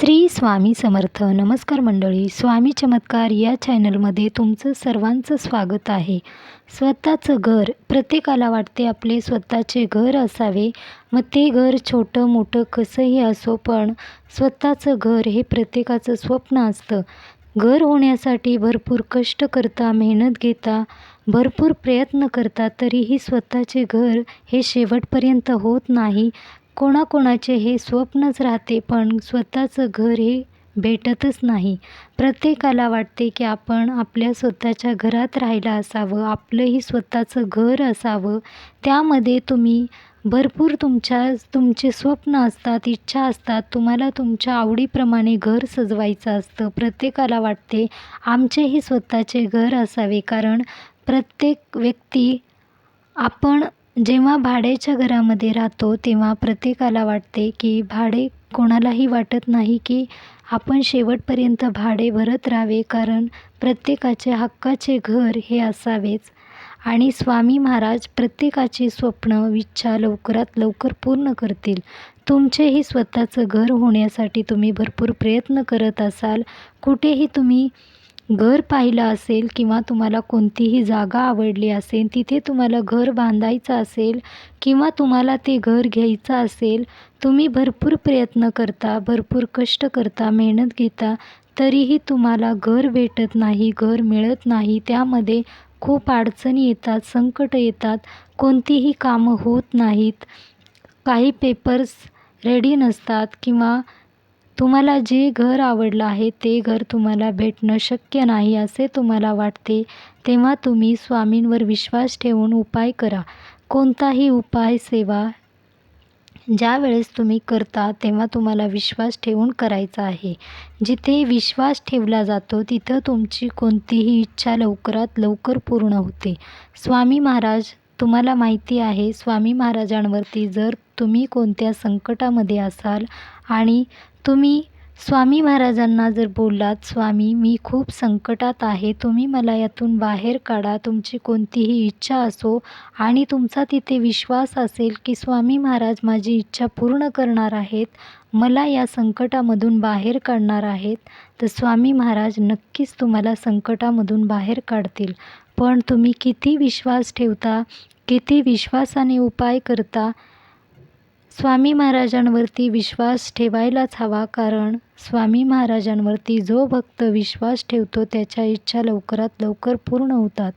श्री स्वामी समर्थ. नमस्कार मंडळी स्वामी चमत्कार या चॅनलमध्ये तुमचं सर्वांचं स्वागत आहे. स्वतःचं घर प्रत्येकाला वाटते आपले स्वतःचे घर असावे. मग ते घर छोटं मोठं कसंही असो पण स्वतःचं घर हे प्रत्येकाचं स्वप्न असतं. घर होण्यासाठी भरपूर कष्ट करता मेहनत घेता भरपूर प्रयत्न करता तरीही स्वतःचे घर हे शेवटपर्यंत होत नाही. कोणाकोणाचे हे स्वप्नच राहते पण स्वतःचं घर हे भेटतच नाही. प्रत्येकाला वाटते की आपण आपल्या स्वतःच्या घरात राहायला असावं आपलंही स्वतःचं घर असावं. त्यामध्ये तुम्ही भरपूर तुमच्या तुमचे स्वप्न असतात इच्छा असतात. तुम्हाला तुमच्या आवडीप्रमाणे घर सजवायचं असतं. प्रत्येकाला वाटते आमचेही स्वतःचे घर असावे कारण प्रत्येक व्यक्ती आपण जेव्हा भाड्याच्या घरामध्ये राहतो तेव्हा प्रत्येकाला वाटते की भाडे कोणालाही वाटत नाही की आपण शेवटपर्यंत भाडे भरत राहावे कारण प्रत्येकाचे हक्काचे घर हे असावेच. आणि स्वामी महाराज प्रत्येकाची स्वप्न इच्छा लवकरात लवकर पूर्ण करतील. तुमचेही स्वतःचं घर होण्यासाठी तुम्ही भरपूर प्रयत्न करत असाल. कुठेही तुम्ही घर पाहिलं असेल किंवा तुम्हाला कोणतीही जागा आवडली असेल तिथे तुम्हाला घर बांधायचं असेल किंवा तुम्हाला ते घर घ्यायचं असेल तुम्ही भरपूर प्रयत्न करता भरपूर कष्ट करता मेहनत घेता तरीही तुम्हाला घर भेटत नाही घर मिळत नाही. त्यामध्ये खूप अडचणी येतात संकट येतात कोणतीही कामं होत नाहीत काही पेपर्स रेडी नसतात किंवा तुम्हाला जे घर आवडलं आहे ते घर तुम्हाला भेटणं शक्य नाही असे तुम्हाला वाटते तेव्हा तुम्ही स्वामींवर विश्वास ठेवून उपाय करा. कोणताही उपाय सेवा ज्या वेळेस तुम्ही करता तेव्हा तुम्हाला विश्वास ठेवून करायचा आहे. जिथे विश्वास ठेवला जातो तिथं तुमची कोणतीही इच्छा लवकरात लवकर पूर्ण होते. स्वामी महाराज तुम्हाला माहिती आहे स्वामी महाराजांवरती जर तुम्ही कोणत्या संकटामध्ये असाल आणि तुम्ही स्वामी महाराजांना जर बोललात स्वामी मी खूप संकटात आहे तुम्ही मला यातून बाहेर काढा तुमची कोणतीही इच्छा असो आणि तुमचा तिथे विश्वास असेल की स्वामी महाराज माझी इच्छा पूर्ण करणार आहेत मला या संकटामधून बाहेर काढणार आहेत तर स्वामी महाराज नक्कीच तुम्हाला संकटामधून बाहेर काढतील. पण तुम्ही किती विश्वास ठेवता किती विश्वासाने उपाय करता? स्वामी महाराजांवरती विश्वास ठेवायलाच हवा कारण स्वामी महाराजांवरती जो भक्त विश्वास ठेवतो त्याच्या इच्छा लवकरात लवकर पूर्ण होतात.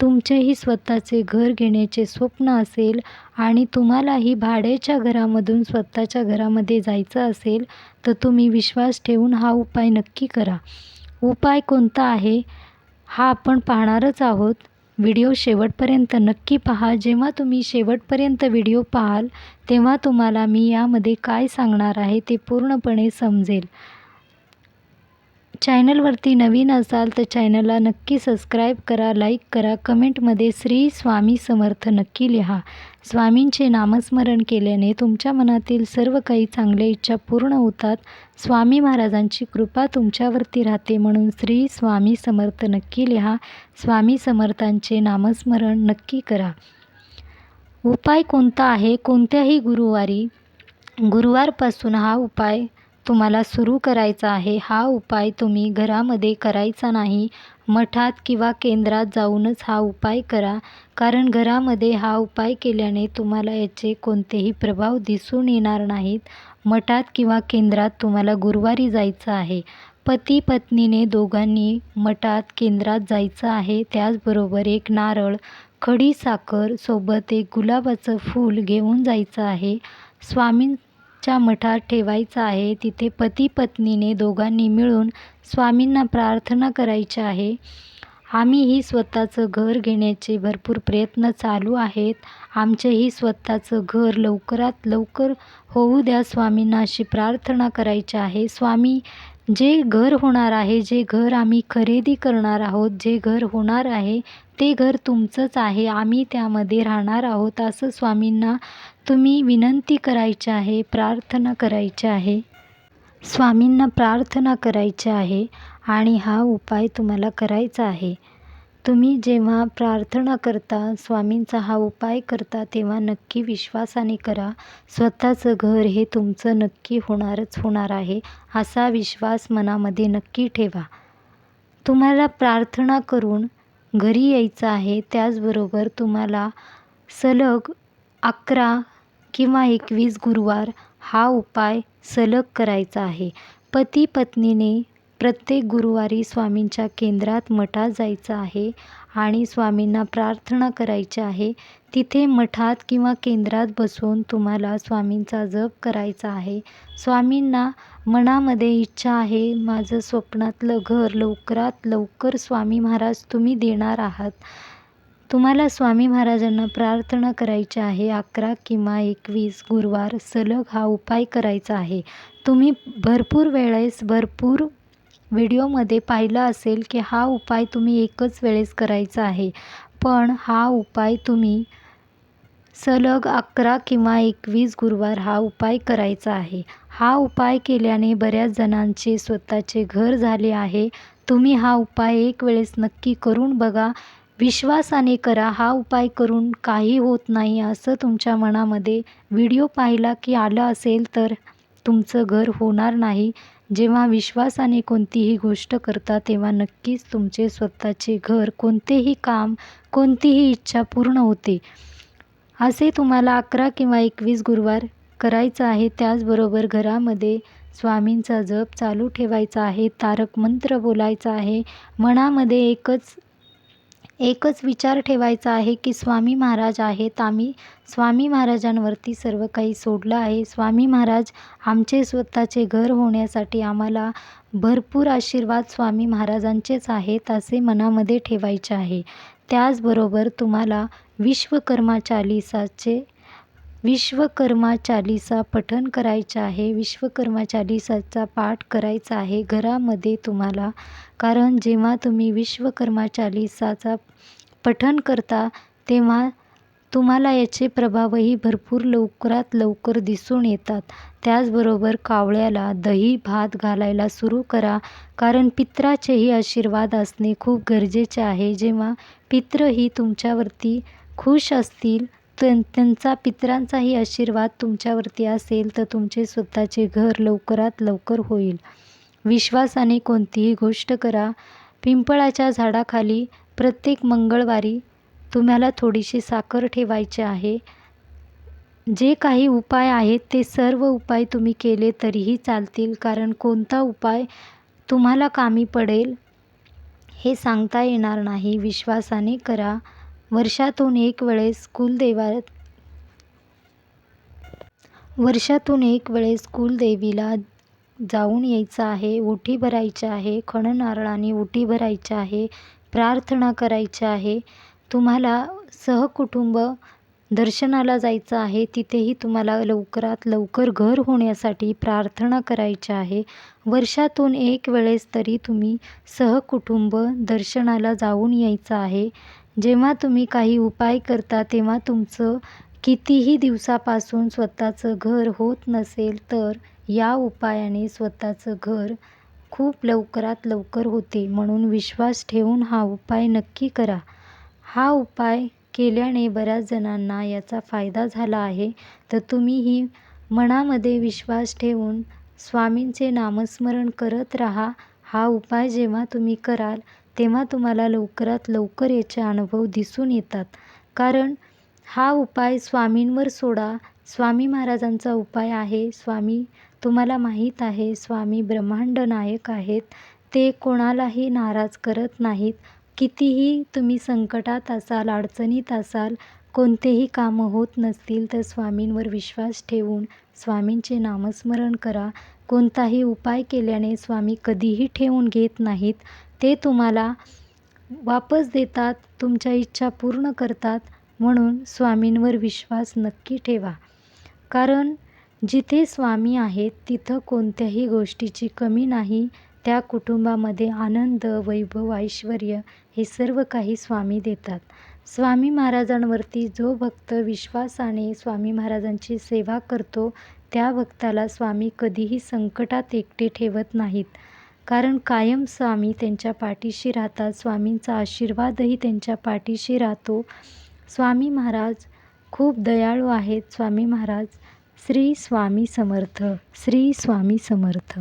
तुमचेही स्वतःचे घर घेण्याचे स्वप्न असेल आणि तुम्हालाही भाड्याच्या घरामधून स्वतःच्या घरामध्ये जायचं असेल तर तुम्ही विश्वास ठेवून हा उपाय नक्की करा. उपाय कोणता आहे? हा आपण पाहणारच आहोत. व्हिडिओ शेवटपर्यंत नक्की पहा. जेव्हा तुम्ही शेवटपर्यंत व्हिडिओ पाहाल तेव्हा तुम्हाला मी यामध्ये काय सांगणार आहे ते पूर्णपणे समजेल. चॅनलवरती नवीन असाल तर चॅनलला नक्की सबस्क्राईब करा लाईक करा कमेंटमध्ये श्री स्वामी समर्थ नक्की लिहा. स्वामींचे नामस्मरण केल्याने तुमच्या मनातील सर्व काही चांगल्या इच्छा पूर्ण होतात. स्वामी महाराजांची कृपा तुमच्यावरती राहते म्हणून श्री स्वामी समर्थ नक्की लिहा. स्वामी समर्थांचे नामस्मरण नक्की करा. उपाय कोणता आहे? कोणत्याही गुरुवारी गुरुवारपासून हा उपाय तुम्हाला सुरू करायचा आहे हा उपाय तुम्ही घरामध्ये करायचा नाही. मठात किंवा केंद्रात जाऊनच हा उपाय करा. कारण घरामध्ये हा उपाय केल्याने तुम्हाला याचे कोणतेही प्रभाव दिसून येणार नाहीत. मठात किंवा केंद्रात तुम्हाला गुरुवारी जायचं आहे. पती पत्नीने दोघांनी मठात केंद्रात जायचं आहे. त्याचबरोबर एक नारळ खडी साखर सोबत एक गुलाबाचं फूल घेऊन जायचं आहे. च्या मठात ठेवायचं आहे. तिथे पती पत्नीने दोघांनी मिळून स्वामींना प्रार्थना करायची आहे. आम्हीही स्वतःचं घर घेण्याचे भरपूर प्रयत्न चालू आहेत. आमचेही स्वतःचं घर लवकरात लवकर होऊ द्या स्वामींना अशी प्रार्थना करायची आहे. स्वामी जे घर होणार आहे जे घर आम्ही खरेदी करणार आहोत जे घर होणार आहे ते घर तुमचंच आहे. आम्ही त्यामध्ये राहणार आहोत असं स्वामींना तुम्ही विनंती करायची आहे प्रार्थना करायची आहे स्वामींना प्रार्थना करायची आहे आणि हा उपाय तुम्हाला करायचा आहे. तुम्ही जेव्हा प्रार्थना करता स्वामींचा हा उपाय करता तेव्हा नक्की विश्वासाने करा स्वतःचं घर हे तुमचं नक्की होणारच होणार आहे असा विश्वास मनामध्ये नक्की ठेवा. तुम्हाला प्रार्थना करून घरी यायचं आहे त्याचबरोबर तुम्हाला सलग अकरा किंवा एकवीस गुरुवार हा उपाय सलग करायचा आहे. पती पत्नीने प्रत्येक गुरुवारी स्वामींच्या केंद्रात मठात जायचं आहे आणि स्वामींना प्रार्थना करायची आहे. तिथे मठात किंवा केंद्रात बसून तुम्हाला स्वामींचा जप करायचा आहे. स्वामींना मनामध्ये इच्छा आहे माझं स्वप्नातलं घर लवकरात लवकर स्वामी महाराज तुम्ही देणार आहात. तुम्हाला स्वामी महाराजांना प्रार्थना करायची आहे. अकरा किंवा एकवीस गुरुवार सलग हा उपाय करायचा आहे. तुम्ही भरपूर वेळेस भरपूर व्हिडिओमध्ये पाहिलं असेल की हा उपाय तुम्ही एकच वेळेस करायचा आहे. पण हा उपाय तुम्ही सलग अकरा किंवा एकवीस गुरुवार हा उपाय करायचा आहे. हा उपाय केल्याने बऱ्याच जणांचे स्वतःचे घर झाले आहे. तुम्ही हा उपाय एक वेळेस नक्की करून बघा. विश्वासाने करा हा उपाय करून काही होत नाही असं तुमच्या मनामध्ये व्हिडिओ पाहिला की आलं असेल तर तुमचं घर होणार नाही. जेव्हा विश्वासाने कोणतीही गोष्ट करता तेव्हा नक्कीच तुमचे स्वतःचे घर कोणतेही काम कोणतीही इच्छा पूर्ण होते. असे तुम्हाला अकरा किंवा एकवीस गुरुवार करायचं आहे. त्याचबरोबर घरामध्ये स्वामींचा जप चालू ठेवायचा आहे. तारक मंत्र बोलायचा आहे. मनामध्ये एकच एकच विचार ठेवायचा आहे की स्वामी महाराज आहेत. आम्ही स्वामी महाराजांवरती सर्व काही सोडलं आहे. स्वामी महाराज आमचे स्वतःचे घर होण्यासाठी आम्हाला भरपूर आशीर्वाद स्वामी महाराजांचेच आहेत असे मनामध्ये ठेवायचे आहे. त्याचबरोबर तुम्हाला विश्वकर्मा चालिसाचे विश्वकर्मा चालिसा पठण करायचं आहे. विश्वकर्मा चालिसाचा पाठ करायचा आहे घरामध्ये तुम्हाला. कारण जेव्हा तुम्ही विश्वकर्मा चालिसाचा पठण करता तेव्हा तुम्हाला याचे प्रभावही भरपूर लवकरात लवकर दिसून येतात. त्याचबरोबर कावळ्याला दही भात घालायला सुरू करा. कारण पित्राचेही आशीर्वाद असणे खूप गरजेचे आहे. जेव्हा पित्रही तुमच्यावरती खुश असतील त्यां त्यांचा पितरांचाही आशीर्वाद तुमच्यावरती असेल तर तुमचे स्वतःचे घर लवकरात लवकर होईल. विश्वासाने कोणतीही गोष्ट करा. पिंपळाच्या झाडाखाली प्रत्येक मंगळवारी तुम्हाला थोडीशी साखर ठेवायची आहे. जे काही उपाय आहेत ते सर्व उपाय तुम्ही केले तरीही चालतील कारण कोणता उपाय तुम्हाला कामी पडेल हे सांगता येणार नाही. विश्वासाने करा. वर्षातून एक वेळेस कुलदेवात वर्षातून एक वेळेस कुलदेवीला जाऊन यायचं आहे ओटी भरायची आहे खण नारळाने ओटी भरायची आहे प्रार्थना करायची आहे. तुम्हाला सहकुटुंब दर्शनाला जायचं आहे तिथेही तुम्हाला लवकरात लवकर घर होण्यासाठी प्रार्थना करायची आहे. वर्षातून एक वेळेस तरी तुम्ही सहकुटुंब दर्शनाला जाऊन यायचं आहे. जेव्हा तुम्ही काही उपाय करता तेव्हा तुमचं कितीही दिवसापासून स्वतःचं घर होत नसेल तर या उपायाने स्वतःचं घर खूप लवकरात लवकर होते. म्हणून विश्वास ठेवून हा उपाय नक्की करा. हा उपाय केल्याने बऱ्याच जणांना याचा फायदा झाला आहे. तर तुम्हीही मनामध्ये विश्वास ठेवून स्वामींचे नामस्मरण करत राहा. हा उपाय जेव्हा तुम्ही कराल तेव्हा तुम्हाला लवकरात लवकर याचे अनुभव दिसून येतात. कारण हा उपाय स्वामींवर सोडा. स्वामी महाराजांचा उपाय आहे. स्वामी तुम्हाला माहीत आहे स्वामी ब्रह्मांड नायक आहेत. ते कोणालाही नाराज करत नाहीत. कितीही तुम्ही संकटात असाल अडचणीत असाल कोणतेही कामं होत नसतील तर स्वामींवर विश्वास ठेवून स्वामींचे नामस्मरण करा. कोणताही उपाय केल्याने स्वामी कधीही ठेवून घेत नाहीत. ते तुम्हाला वापस देतात तुमच्या इच्छा पूर्ण करतात म्हणून स्वामींवर विश्वास नक्की ठेवा. कारण जिथे स्वामी आहेत तिथं कोणत्याही गोष्टीची कमी नाही त्या कुटुंबामध्ये आनंद वैभव ऐश्वर हे सर्व काही स्वामी देतात. स्वामी महाराजांवरती जो भक्त विश्वासाने स्वामी महाराजांची सेवा करतो त्या भक्ताला स्वामी कधीही संकटात एकटे ठेवत नाहीत. कारण कायम स्वामी त्यांच्या पाठीशी राहतात स्वामींचा आशीर्वादही त्यांच्या पाठीशी राहतो. स्वामी महाराज खूप दयाळू आहेत. स्वामी महाराज श्री स्वामी समर्थ श्री स्वामी समर्थ.